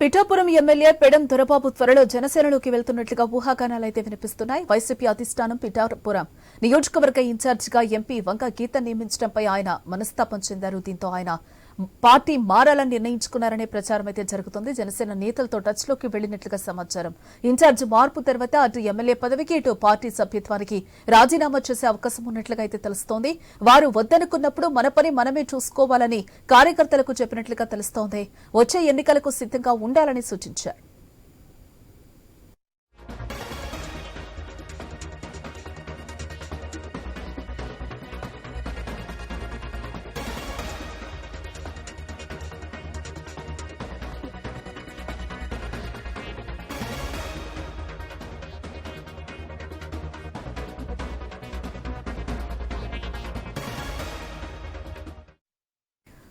Pithapuram MLA Pendem Dorababu త్వరలో జనసేనలోకి వెళ్తున్నట్లుగా ఊహాగానాలైతే వినిపిస్తున్నాయి. YCP అధిష్టానం పిఠాపురం నియోజకవర్గ ఇన్ఛార్జిగా ఎంపీ వంక గీత నియమించడంపై ఆయన మనస్తాపం చెందారు. దీంతో ఆయన పార్టీ మారాలని నిర్ణయించుకున్నారనే ప్రచారం అయితే జరుగుతుంది. జనసేన నేతలతో టచ్లోకి వెళ్ళినట్లుగా సమాచారం. ఇన్ఛార్జ్ మార్పు తర్వాత అటు ఎమ్మెల్యే పదవికి ఇటు పార్టీ సభ్యత్వానికి రాజీనామా చేసే అవకాశం ఉన్నట్లుగా అయితే తెలుస్తోంది. వారు వద్దనుకున్నప్పుడు మన పని మనమే చూసుకోవాలని కార్యకర్తలకు చెప్పినట్లుగా తెలుస్తోంది. వచ్చే ఎన్నికలకు సిద్ధంగా ఉండాలని సూచించారు.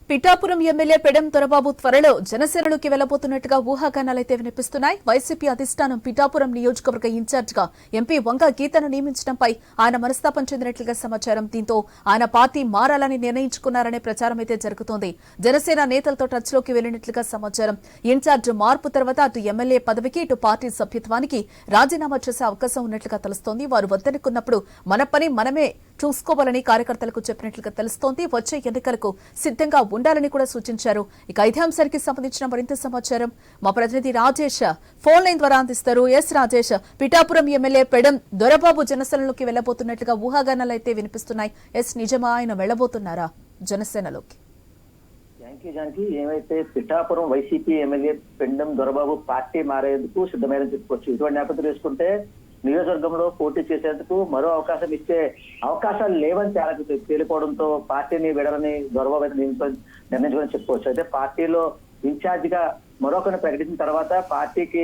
పిఠాపురం ఎమ్మెల్యే పెడం దొరబాబు త్వరలో జనసేనలోకి వెళ్ళబోతున్నట్టుగా ఊహాగానాలైతే వినిపిస్తున్నాయి. వైసీపీ అధిష్టానం పిఠాపురం నియోజకవర్గ ఇన్ఛార్జిగా ఎంపీ వంగ గీతను నియమించడంపై ఆయన మనస్తాపం చెందినట్లుగా సమాచారం. దీంతో ఆయన పార్టీ మారాలని నిర్ణయించుకున్నారనే ప్రచారం అయితే జరుగుతోంది. జనసేన నేతలతో టచ్లోకి వెళ్ళినట్లుగా సమాచారం. ఇన్ఛార్జ్ మార్పు తర్వాత అటు ఎమ్మెల్యే పదవికి ఇటు పార్టీ సభ్యత్వానికి రాజీనామా చేసే అవకాశం ఉన్నట్లుగా తెలుస్తోంది. వారు వద్దనుకున్నప్పుడు మన పని మనమే చూసుకోవాలని కార్యకర్తలకు చెప్పినట్లుగా తెలుస్తోంది. వచ్చే ఎన్నికలకు సిద్ధంగా ఉండాలని కూడా సూచించారు. ఇక ఇదే అంశానికి సంబంధించిన మరింత సమాచారం. మా ప్రతినిధి రాజేష్ ఫోన్ లైన్ ద్వారా అందిస్తారు. ఎస్ రాజేష్ పిఠాపురం ఎమ్మెల్యే పెడం దొరబాబు జనసేనలోకి వెళ్ళబోతున్నట్లుగా ఊహాగానాలు అయితే వినిపిస్తున్నాయి. ఎస్ నిజమా? ఆయన వెళ్ళబోతున్నారా జనసేనలోకి? జానకి జానకి. ఏమైతే Pithapuram YCP MLA Pendem Dorababu party మారేందుకు సిద్ధమైన చెప్పుకోవచ్చు. ఇటువంటి నేపథ్యం తీసుకుంటే నియోజకవర్గంలో పోటీ చేసేందుకు మరో అవకాశం ఇచ్చే అవకాశాలు లేవని చాలా తేలిపోవడంతో పార్టీని విడాలని గౌరవ నిర్ణయించుకొని చెప్పుకోవచ్చు. అయితే పార్టీలో ఇన్ఛార్జ్గా మరొకరిని ప్రకటించిన తర్వాత పార్టీకి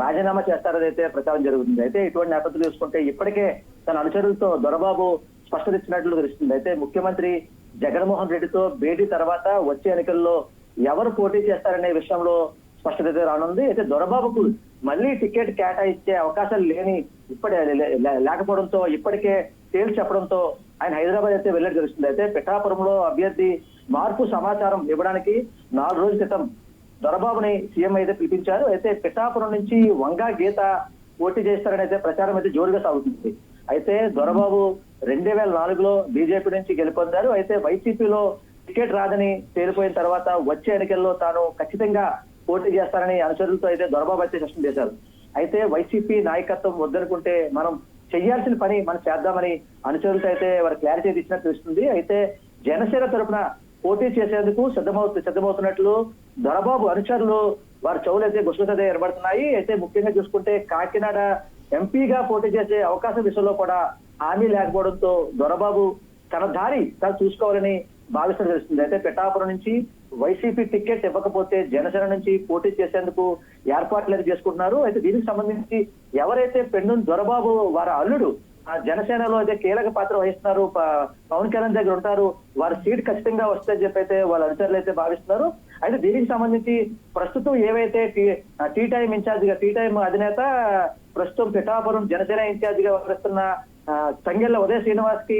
రాజీనామా చేస్తారని అయితే ప్రచారం జరుగుతుంది. అయితే ఇటువంటి నేపథ్యం చూసుకుంటే ఇప్పటికే తన అనుచరులతో దొరబాబు స్పష్టత ఇచ్చినట్లు తెలుస్తుంది. అయితే ముఖ్యమంత్రి జగన్మోహన్ రెడ్డితో భేటీ తర్వాత వచ్చే ఎన్నికల్లో ఎవరు పోటీ చేస్తారనే విషయంలో స్పష్టత అయితే రానుంది. అయితే దొరబాబుకు మళ్ళీ టికెట్ కేటాయించే అవకాశాలు లేని ఇప్పటి లేకపోవడంతో ఇప్పటికే తేల్చి చెప్పడంతో ఆయన హైదరాబాద్ అయితే వెళ్ళడం జరుగుతుంది. అయితే పిఠాపురంలో అభ్యర్థి మార్పు సమాచారం ఇవ్వడానికి నాలుగు రోజుల క్రితం దొరబాబుని సీఎం అయితే పిలిపించారు. అయితే పిఠాపురం నుంచి వంగా గీత పోటీ చేస్తారని అయితే ప్రచారం అయితే జోరుగా సాగుతుంది. అయితే దొరబాబు రెండు వేల నాలుగులో బీజేపీ నుంచి గెలుపొందారు. అయితే వైసీపీలో టికెట్ రాదని తేలిపోయిన తర్వాత వచ్చే ఎన్నికల్లో తాను ఖచ్చితంగా పోటీ చేస్తారని అనుచరులతో అయితే దొరబాబు అయితే స్పష్టం చేశారు. అయితే వైసీపీ నాయకత్వం వద్దనుకుంటే మనం చెయ్యాల్సిన పని మనం చేద్దామని అనుచరులతో అయితే వారు క్లారిటీ ఇచ్చినట్టు తెలుస్తుంది. అయితే జనసేన తరపున పోటీ చేసేందుకు సిద్ధమవుతు సిద్ధమవుతున్నట్లు దొరబాబు అనుచరులు వారి చెవులు అయితే ఏర్పడుతున్నాయి అయితే ముఖ్యంగా చూసుకుంటే కాకినాడ ఎంపీగా పోటీ చేసే అవకాశం విషయంలో కూడా హామీ లేకపోవడంతో దొరబాబు తన దారి తను చూసుకోవాలని భావిస్తున్న తెలుస్తుంది. అయితే పిఠాపురం నుంచి వైసీపీ టికెట్ ఇవ్వకపోతే జనసేన నుంచి పోటీ చేసేందుకు ఏర్పాట్లు అయితే చేసుకుంటున్నారు. అయితే దీనికి సంబంధించి ఎవరైతే పెన్ను దొరబాబు వారి అల్లుడు ఆ జనసేనలో అయితే కీలక పాత్ర వహిస్తున్నారు పవన్ కళ్యాణ్ దగ్గర ఉంటారు వారి సీట్ ఖచ్చితంగా వస్తే చెప్పి అయితే వాళ్ళ అనుచరులు అయితే భావిస్తున్నారు. అయితే దీనికి సంబంధించి ప్రస్తుతం ఏవైతే టీ టైం ఇన్ఛార్జ్గా టీ టైం అధినేత ప్రస్తుతం పిఠాపురం జనసేన ఇన్ఛార్జ్గా వ్యవహరిస్తున్న ఉదయ శ్రీనివాస్కి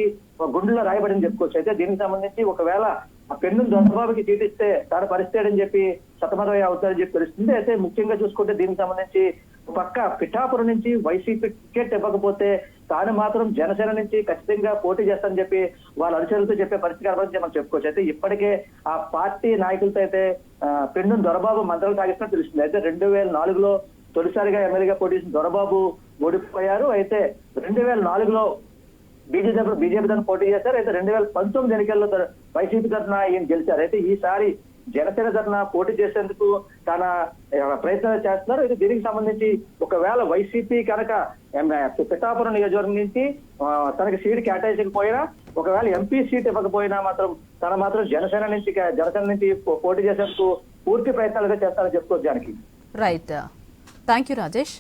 గుండెలో రాయబడింది చెప్పుకోవచ్చు. అయితే దీనికి సంబంధించి ఒకవేళ ఆ పెన్ను దొంగబాబుకి తీటిస్తే తాను పరిస్థితి చెప్పి సతమతమై అవుతారని చెప్పి తెలుస్తుంది. అయితే ముఖ్యంగా చూసుకుంటే దీనికి సంబంధించి పక్క పిఠాపురం నుంచి వైసీపీ టికెట్ ఇవ్వకపోతే తాను మాత్రం జనసేన నుంచి ఖచ్చితంగా పోటీ చేస్తానని చెప్పి వాళ్ళ అనుచరులతో చెప్పే పరిస్థితి కనబడింది మనం చెప్పుకోవచ్చు. అయితే ఇప్పటికే ఆ పార్టీ నాయకులతో అయితే పెన్ను దొరబాబు మంత్రాలు సాగిస్తున్నట్టు తెలుస్తుంది. అయితే రెండు వేల నాలుగులో తొలిసారిగా ఎమ్మెల్యేగా పోటీ చేసిన దొరబాబు ఓడిపోయారు. అయితే రెండు వేల నాలుగులో బీజేపీ బీజేపీ తరఫున పోటీ చేశారు అయితే రెండు వేల పంతొమ్మిది ఎన్నికల్లో వైసీపీ తరఫున ఈయన గెలిచారు. అయితే ఈసారి జనసేన తరఫున పోటీ చేసేందుకు తన ప్రయత్నాలు చేస్తున్నారు. అయితే దీనికి సంబంధించి ఒకవేళ వైసీపీ కనుక పిఠాపురం నియోజకవర్గం నుంచి తనకి సీట్ కేటాయించకపోయినా ఒకవేళ ఎంపీ సీట్ ఇవ్వకపోయినా మాత్రం తన మాత్రం జనసేన నుంచి జనసేన నుంచి పోటీ చేసేందుకు పూర్తి ప్రయత్నాలుగా చేస్తారని చెప్పుకోవచ్చు దానికి రైట్ థ్యాంక్ యూ రాజేష్